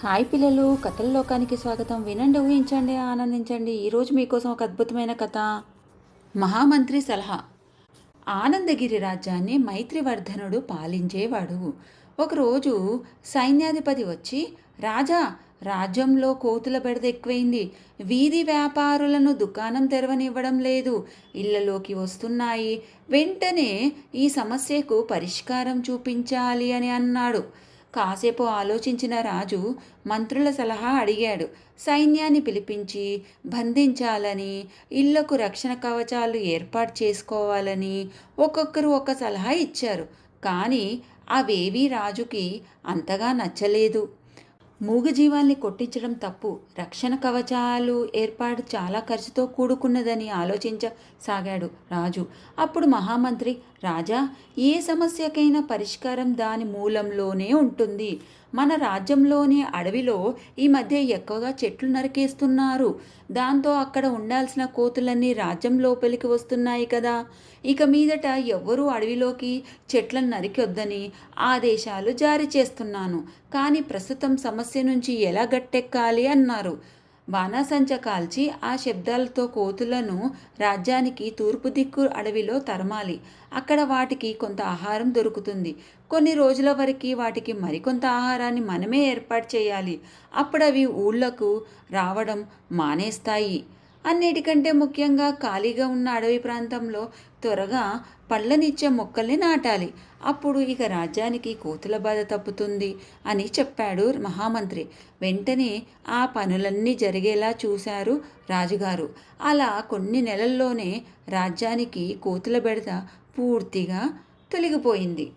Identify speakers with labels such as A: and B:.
A: Hi పిల్లలు కథల లోకానికి స్వాగతం. వినండి ఊహించండి ఆనందించండి. ఈరోజు మీకోసం ఒక అద్భుతమైన కథ. మహామంత్రి సలహా. ఆనందగిరి రాజ్యాన్ని మైత్రివర్ధనుడు పాలించేవాడు. ఒకరోజు సైన్యాధిపతి వచ్చి రాజా రాజ్యంలో కోతుల బెడద ఎక్కువైంది. వీధి వ్యాపారులను దుకాణం తెరవనివ్వడం లేదు. ఇళ్ళలోకి వస్తున్నాయి. వెంటనే ఈ సమస్యకు పరిష్కారం చూపించాలి అని అన్నాడు. కాసేపు ఆలోచించిన రాజు మంత్రుల సలహా అడిగాడు. సైన్యాన్ని పిలిపించి బంధించాలని ఇళ్ళకు రక్షణ కవచాలు ఏర్పాటు చేసుకోవాలని ఒక్కొక్కరు ఒక సలహా ఇచ్చారు. కానీ అవేవీ రాజుకి అంతగా నచ్చలేదు. మూగజీవాల్ని కొట్టించడం తప్పు. రక్షణ కవచాలు ఏర్పాటు చాలా ఖర్చుతో కూడుకున్నదని ఆలోచించసాగాడు రాజు. అప్పుడు మహామంత్రి రాజా ఏ సమస్యకైనా పరిష్కారం దాని మూలంలోనే ఉంటుంది. మన రాజ్యంలోని అడవిలో ఈ మధ్య ఎక్కువగా చెట్లు నరికేస్తున్నారు. దాంతో అక్కడ ఉండాల్సిన కోతులన్నీ రాజ్యం లోపలికి వస్తున్నాయి కదా. ఇక మీదట ఎవ్వరూ అడవిలోకి చెట్లను నరికొద్దని ఆదేశాలు జారీ చేస్తున్నాను. కానీ ప్రస్తుతం సమస్య నుంచి ఎలా గట్టెక్కాలి అన్నారు. బాణాసంచ కాల్చి ఆ శబ్దాలతో కోతులను రాజ్యానికి తూర్పు దిక్కు అడవిలో తరమాలి. అక్కడ వాటికి కొంత ఆహారం దొరుకుతుంది. కొన్ని రోజుల వరకు వాటికి మరికొంత ఆహారాన్ని మనమే ఏర్పాటు చేయాలి. అప్పుడు అవి ఊళ్ళకు రావడం మానేస్తాయి. అన్నిటికంటే ముఖ్యంగా ఖాళీగా ఉన్న అడవి ప్రాంతంలో త్వరగా పళ్ళనిచ్చే మొక్కల్ని నాటాలి. అప్పుడు ఇక రాజ్యానికి కోతుల బాధ తప్పుతుంది అని చెప్పాడు మహామంత్రి. వెంటనే ఆ పనులన్నీ జరిగేలా చూశారు రాజుగారు. అలా కొన్ని నెలల్లోనే రాజ్యానికి కోతుల బెడద పూర్తిగా తొలగిపోయింది.